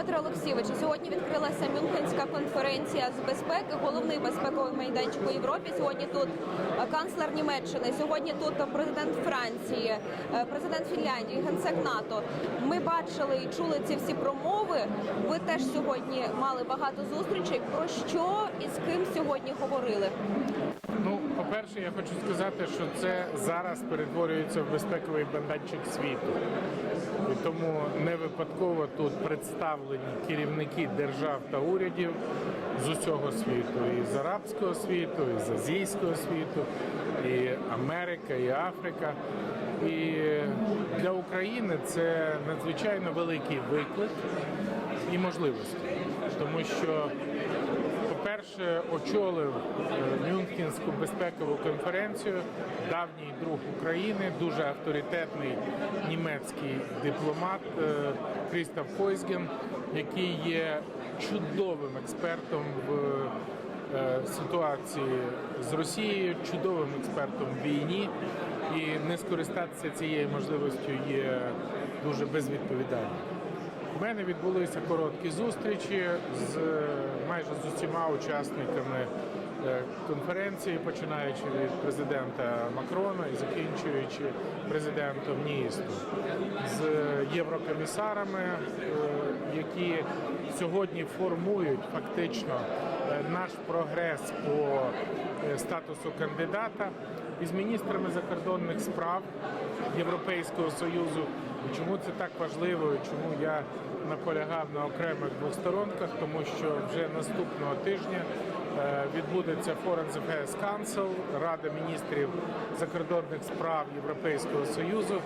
Петро Олексійович, сьогодні відкрилася Мюнхенська конференція з безпеки, головний безпековий майданчик у Європі. Сьогодні тут е, канцлер Німеччини, сьогодні тут президент Франції, е, президент Фінляндії, генсек НАТО. Ми бачили і чули ці всі промови. Ви теж сьогодні мали багато зустрічей. Про що і з ким сьогодні говорили? Ну, по-перше, я хочу сказати, що це зараз перетворюється в безпековий банданчик світу. І тому не випадково тут представлені керівники держав та урядів з усього світу, і з арабського світу, і з азійського світу, і Америка, і Африка. І для України це надзвичайно великий виклик і можливості, тому що по-перше, очолив е, Мюнхенську безпекову конференцію давній друг України, дуже авторитетний німецький дипломат е, Крістоф Хойзген, який є чудовим експертом в е, ситуації з Росією, чудовим експертом в війні, і не скористатися цією можливістю є дуже безвідповідально. У мене відбулися короткі зустрічі з майже з усіма учасниками е, конференції, починаючи від президента Макрона і закінчуючи президентом Ністу, з єврокомісарами, е, які сьогодні формують фактично е, наш прогрес по е, статусу кандидата, і з міністрами закордонних справ Європейського Союзу. Чому це так важливо? і Чому я наполягав на окремих двосторонках? Тому що вже наступного тижня е, відбудеться Foreign Affairs Council, Рада міністрів закордонних справ Європейського Союзу.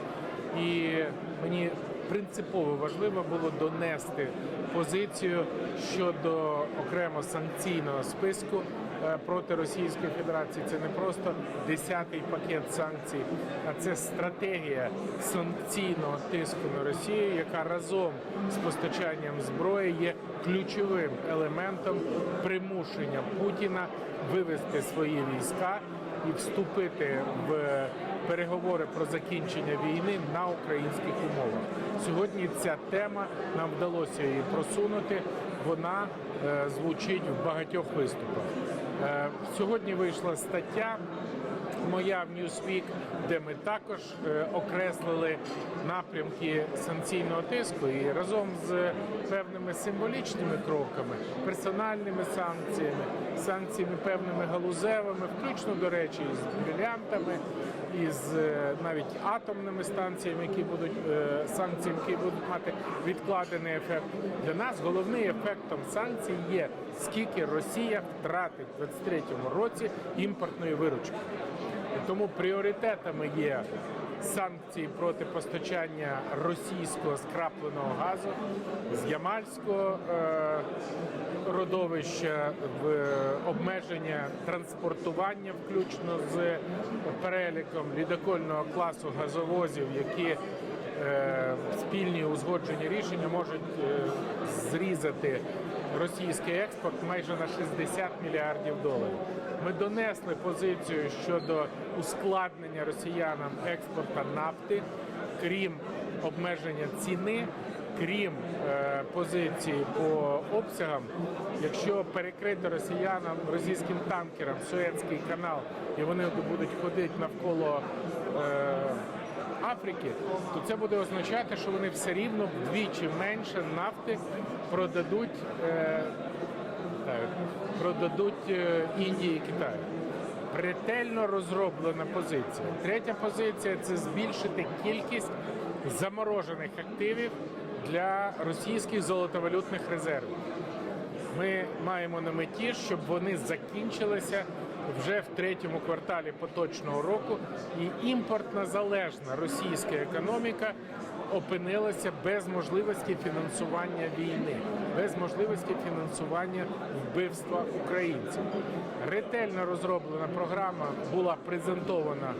І мені принципово важливо було донести позицію щодо окремо санкційного списку е, проти Російської Федерації. Це не просто десятий пакет санкцій, а це стратегія санкційного тиску на Росію, яка разом з постачанням зброї є ключовим елементом примушення Путіна вивести свої війська і вступити в переговори про закінчення війни на українських умовах. Сьогодні ця тема нам вдалося її просунути. Вона е, звучить в багатьох виступах. Е, сьогодні вийшла стаття моя в Newsweek, де ми також е, окреслили напрямки санкційного тиску і разом з певними символічними кроками, персональними санкціями, санкціями певними галузевими, включно до речі, з брилянтами, із е, навіть атомними станціями, які будуть санкції, санкціями, які будуть мати відкладений ефект. Для нас головним ефектом санкцій є скільки Росія втратить в 2023 році імпортної виручки. Тому пріоритетами є санкції проти постачання російського скрапленого газу з Ямальського е, родовища в обмеження транспортування, включно з переліком лідокольного класу газовозів, які е, спільні узгоджені рішення можуть е, зрізати російський експорт майже на 60 мільярдів доларів. Ми донесли позицію щодо ускладнення росіянам експорта нафти, крім обмеження ціни. Крім е, позиції по обсягам, якщо перекрити росіянам російським танкерам Суецький канал, і вони будуть ходити навколо е, Африки, то це буде означати, що вони все рівно вдвічі менше нафти продадуть, е, так, продадуть е, Індії і Китаю. Ретельно розроблена позиція. Третя позиція це збільшити кількість заморожених активів для російських золотовалютних резервів. Ми маємо на меті, щоб вони закінчилися вже в третьому кварталі поточного року, і імпортна залежна російська економіка опинилася без можливості фінансування війни, без можливості фінансування вбивства українців. Ретельно розроблена програма була презентована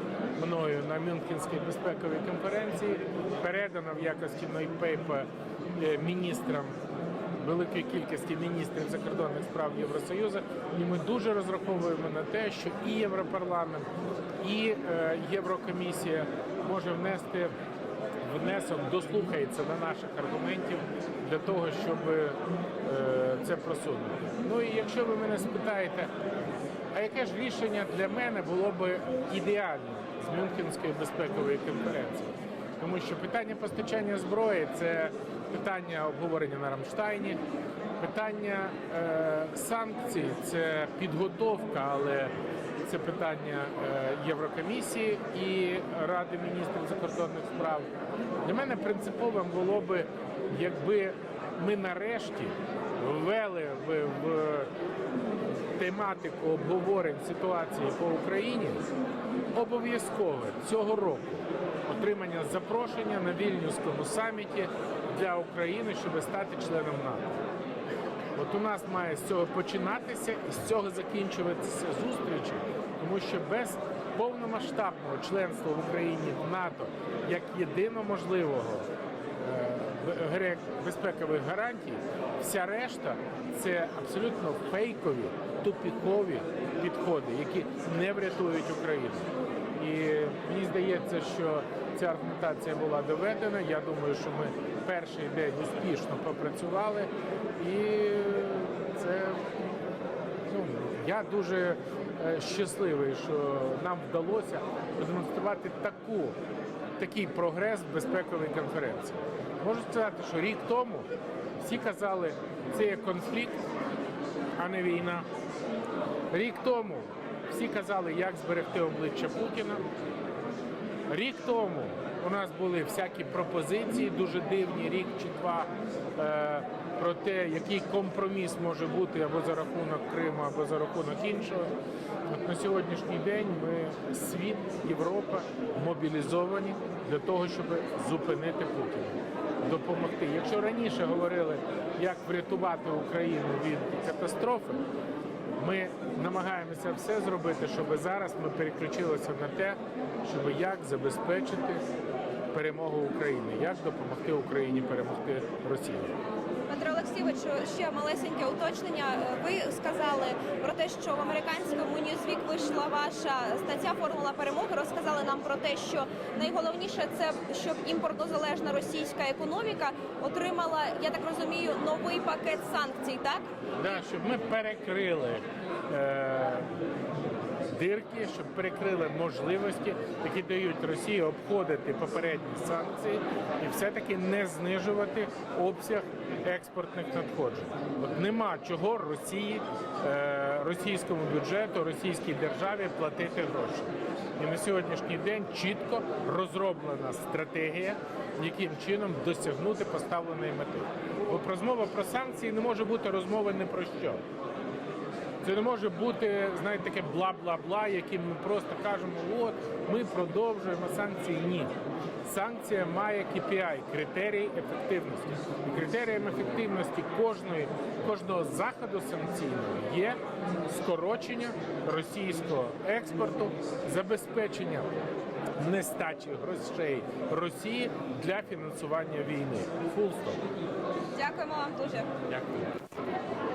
мною на Мюнхенській безпековій конференції, передана в якості нойпейпа міністрам великої кількості міністрів закордонних справ Євросоюзу, і ми дуже розраховуємо на те, що і Європарламент, і е, Єврокомісія може внести внесок, дослухається на наших аргументів для того, щоб е, це просунути. Ну і якщо ви мене спитаєте, а яке ж рішення для мене було би ідеальним з Мюнхенської безпекової конференції? Тому що питання постачання зброї це питання обговорення на Рамштайні, питання е, санкцій це підготовка, але це питання е, Єврокомісії і Ради міністрів закордонних справ. Для мене принциповим було би, якби ми нарешті ввели в, тематику обговорень ситуації по Україні обов'язкове цього року отримання запрошення на вільнюському саміті для України, щоб стати членом НАТО. От у нас має з цього починатися і з цього закінчуватися зустрічі, тому що без повномасштабного членства в Україні в НАТО як єдино можливого е, безпекових гарантій, вся решта це абсолютно фейкові, тупікові підходи, які не врятують Україну. І мені здається, що ця аргументація була доведена. Я думаю, що ми перший день успішно попрацювали, і це ну, я дуже е, щасливий, що нам вдалося продемонструвати таку, такий прогрес в безпековій конференції. Можу сказати, що рік тому всі казали, це є конфлікт, а не війна. Рік тому всі казали, як зберегти обличчя Путіна. Рік тому у нас були всякі пропозиції, дуже дивні, рік чи два, е, про те, який компроміс може бути або за рахунок Криму, або за рахунок іншого. От на сьогоднішній день ми світ, Європа мобілізовані для того, щоб зупинити Путіна, допомогти. Якщо раніше говорили, як врятувати Україну від катастрофи, ми намагаємося все зробити, щоб зараз ми переключилися на те, щоб як забезпечити перемогу України, як допомогти Україні перемогти Росію. Дмитро Олексійовичу, ще малесеньке уточнення. Ви сказали про те, що в американському Newsweek вийшла ваша стаття Формула перемоги. Розказали нам про те, що найголовніше це щоб імпортозалежна російська економіка отримала, я так розумію, новий пакет санкцій. Так Да, щоб ми перекрили е, дирки, щоб перекрили можливості, які дають Росії обходити попередні санкції і все-таки не знижувати обсяг експортних надходжень. От нема чого Росії, е, російському бюджету, російській державі платити гроші. І на сьогоднішній день чітко розроблена стратегія, яким чином досягнути поставленої мети. Бо розмова про санкції не може бути розмови не про що. Це не може бути, знаєте, таке бла-бла-бла, яким ми просто кажемо, от ми продовжуємо санкції. Ні. Санкція має KPI, критерії ефективності. І критерієм ефективності кожної, кожного заходу санкційного є скорочення російського експорту, забезпечення нестачі грошей Росії для фінансування війни. Stop. дякуємо вам дуже. Дякую.